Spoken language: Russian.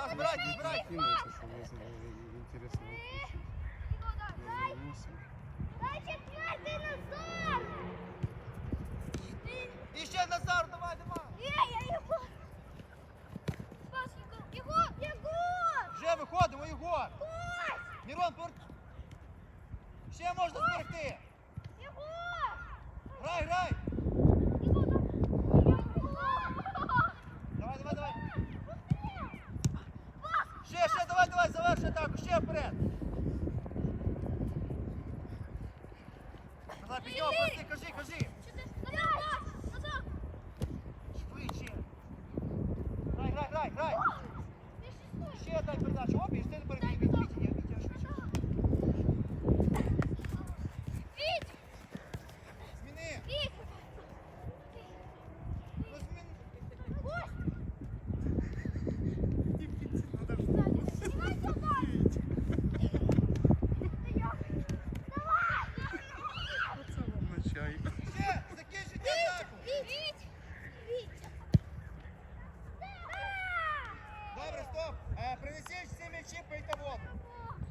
Да, збирайте, збирайте. Кинуться, что мне за- интересно включить. Я вернулся. Дай четвертий Назар! І ще Назар, давай, давай. Є, я його! Пас, Єгор! Єгор! Єгор! Вже виходимо, Єгор. Ось! Мірон, повер... Ще можна зберегти. давай, давай, заверши атаку, ще вперед. Назар, підйом, прости, кажи, кажи. Назар! Назар! Швидше. Грай, грай, грай, грай. Ще дай передачу. Оп, і ти перебіг, принесіть всі м'ячі, пийте воду.